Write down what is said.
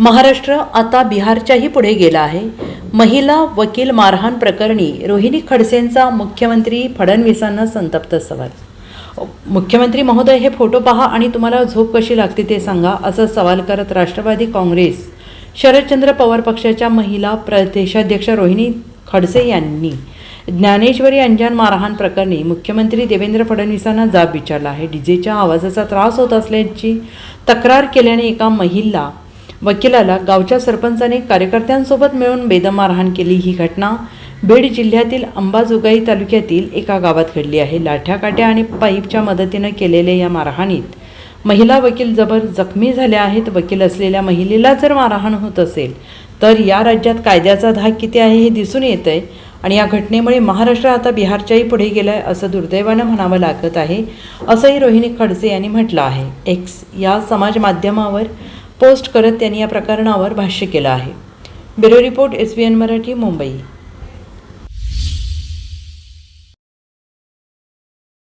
महाराष्ट्र आता बिहारच्याही पुढे गेला आहे. महिला वकील मारहाण प्रकरणी रोहिणी खडसेंचा मुख्यमंत्री फडणवीसांना संतप्त सवाल. मुख्यमंत्री महोदय हे फोटो पहा आणि तुम्हाला झोप कशी लागते ते सांगा असा सवाल करत राष्ट्रवादी काँग्रेस शरदचंद्र पवार पक्षाच्या महिला प्रदेशाध्यक्ष रोहिणी खडसे यांनी ज्ञानेश्वरी अंजान मारहाण प्रकरणी मुख्यमंत्री देवेंद्र फडणवीसांना जाब विचारला आहे. डीजेच्या आवाजाचा त्रास होत असल्याची तक्रार केल्याने एका महिला वकिलाला गावच्या सरपंचाने कार्यकर्त्यांसोबत मिळून बेदम मारहाण केली ही घटना बीड जिल्ह्यातील अंबाजोगाई तालुक्यातील एका गावात घडली आहे. लाठ्या काट्या आणि पाईपच्या मदतीनं केलेल्या या मारहाणीत महिला वकील जबर जखमी झाल्या आहेत. वकील असलेल्या महिलेला जर मारहाण होत असेल तर या राज्यात कायद्याचा धाक किती आहे हे दिसून येत आहे आणि या घटनेमुळे महाराष्ट्र आता बिहारच्याही पुढे गेलं आहे असं दुर्दैवानं म्हणावं लागत आहे असंही रोहिणी खडसे यांनी म्हटलं आहे. एक्स या समाज माध्यमावर पोस्ट करत त्यांनी या प्रकरणावर भाष्य केलं आहे. Bureau report S B N Marathi Mumbai.